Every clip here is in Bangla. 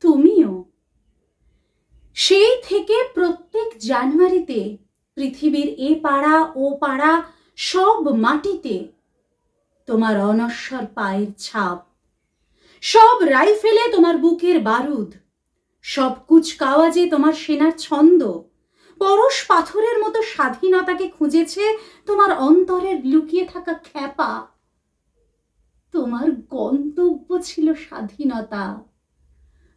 তুমিও। সেই থেকে প্রত্যেক জানুয়ারিতে পৃথিবীর এ পাড়া, ও পাড়া, সব মাটিতে তোমার অনশ্বর পায়ের ছাপ। সব রাইফেলে তোমার বুকের বারুদ। সব কুচকাওয়াজে তোমার সেনার ছন্দ। পরশ পাথরের মতো স্বাধীনতাকে খুঁজেছে তোমার অন্তরের লুকিয়ে থাকা খ্যাপা। তোমার গন্তব্য ছিল স্বাধীনতা।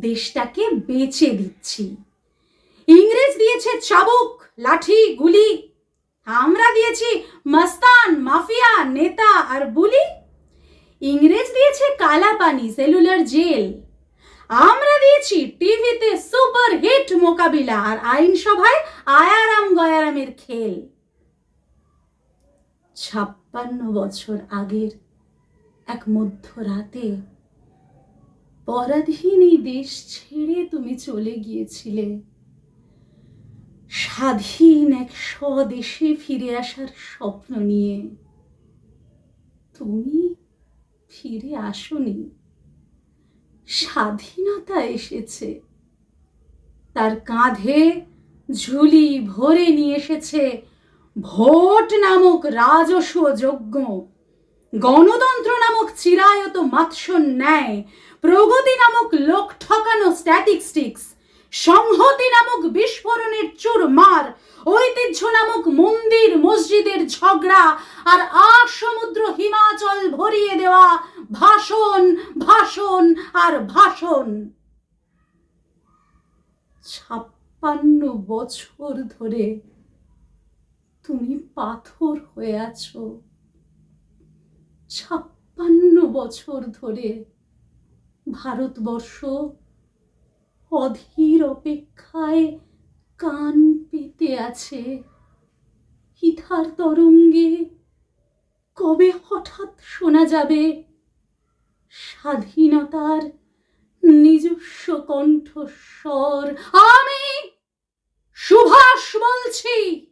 দেশটাকে বেচে দিচ্ছি। ইংরেজ দিয়েছে চাবুক, লাঠি, গুলি। আমরা দিয়েছি মস্তান, মাফিয়া, নেতা আর বুলি। ইংরেজ দিয়েছে কালা পানি সেলুলার জেল। আমরা দিয়েছি টিভিতে সুপার হিট মোকাবিলা আর আইনসভায় আয়ারাম গয়ারামের খেল। ছাপ্পান্ন বছর আগের এক মধ্যরাতে পরাধীন এই দেশ ছেড়ে তুমি চলে গিয়েছিলে। স্বাধীন এক স্বদেশে ফিরে আসার স্বপ্ন নিয়ে। তুমি ফিরে আসনি। স্বাধীনতা এসেছে। তার কাঁধে ঝুলি ভরে নিয়ে এসেছে ভোট নামক রাজস্ব যজ্ঞ। গণতন্ত্র নামক চিরায়ত মাৎসর ন্যায়, প্রগতি নামক লোক ঠকানো স্ট্যাটিস্টিক্স সংহতি নামক বিস্ফোরণের চুরমার, ঐতিহ্য নামক মন্দির মসজিদের ঝগড়া আর আর সমুদ্র হিমাচল ভরিয়ে দেওয়া ভাষণ ভাষণ আর ভাষণ। ছাপ্পান্ন বছর ধরে তুমি পাথর হয়ে আছো। ছাপ্পান্ন বছর ধরে ভারতবর্ষ অধীর অপেক্ষায় কান পেতে আছে। হিথার তরঙ্গে কবে হঠাৎ শোনা যাবে? স্বাধীনতার নিজস্ব কণ্ঠস্বর। আমি সুভাষ বলছি!